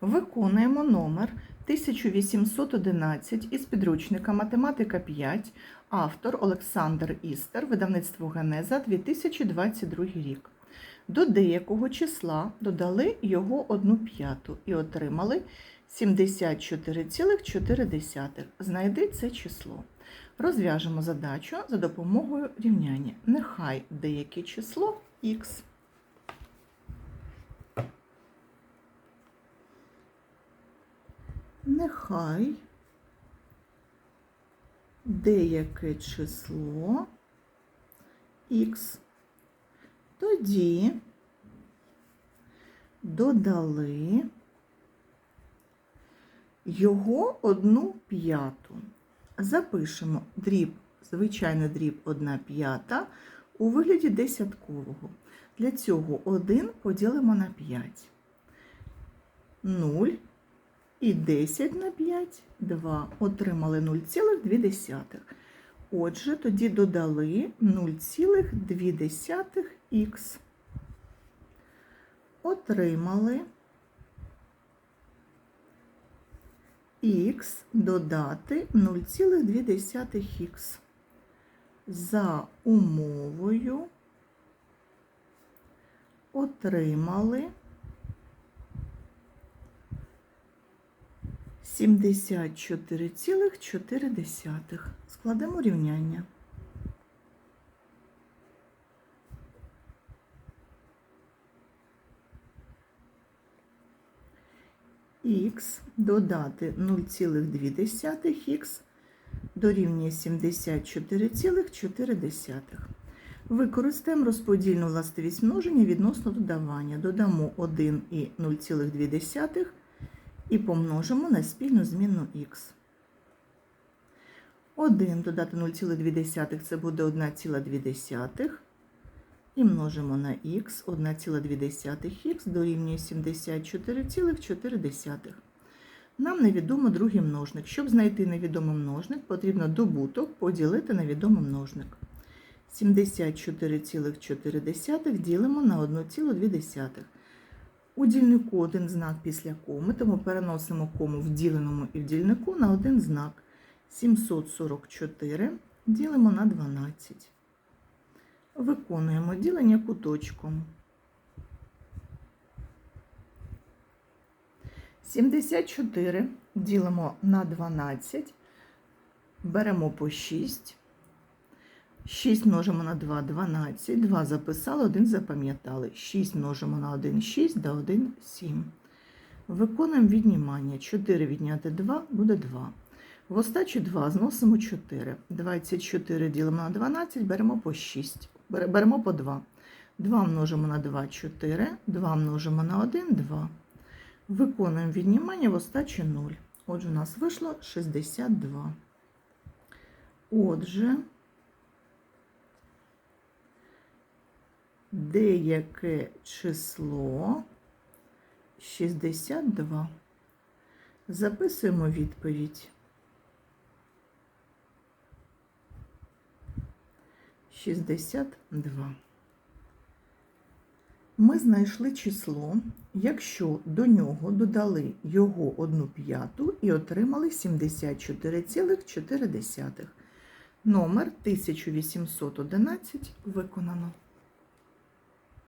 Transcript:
Виконуємо номер 1811 із підручника Математика 5, автор Олександр Істер, видавництво Генеза 2022 рік. До деякого числа додали його одну п'яту і отримали 74,4. Знайди це число. Розв'яжемо задачу за допомогою рівняння. Нехай деяке число х. Нехай деяке число х. Тоді додали його одну п'яту. Запишемо дріб, звичайний дріб 1 п'ята у вигляді десяткового. Для цього 1 поділимо на 5. 0 і 10 на 5 2. Отримали 0,2. Отже, тоді додали 0,2х. Отримали х додати 0,2х. За умовою отримали 74,4. Складемо рівняння. х додати 0,2х дорівнює 74,4. Використаємо розподільну властивість множення відносно додавання. Додамо 1 і 0,2 і помножимо на спільну змінну х. 1 додати 0,2 це буде 1,2. І множимо на х, 1,2х дорівнює 74,4. Нам невідомо другий множник. Щоб знайти невідомий множник, потрібно добуток поділити на відомий множник. 74,4 ділимо на 1,2. У дільнику один знак після коми, тому переносимо кому в діленому і в дільнику на один знак. 744 ділимо на 12. Виконуємо ділення куточком. 74 ділимо на 12, беремо по 6. 6 множимо на 2 12, 2 записали, 1 запам'ятали. 6 множимо на 1 6 да 1 7. Виконуємо віднімання. 4 відняти 2 буде 2. В остачі 2 зносимо 4. 24 ділимо на 12, беремо по 6. Беремо по 2. 2 множимо на 2 4, 2 множимо на 1 2. Виконуємо віднімання в остачі 0. Отже, у нас вийшло 62. Отже, деяке число 62. Записуємо відповідь. 62. Ми знайшли число, якщо до нього додали його 1 п'яту і отримали 74,4. Номер 1811 виконано.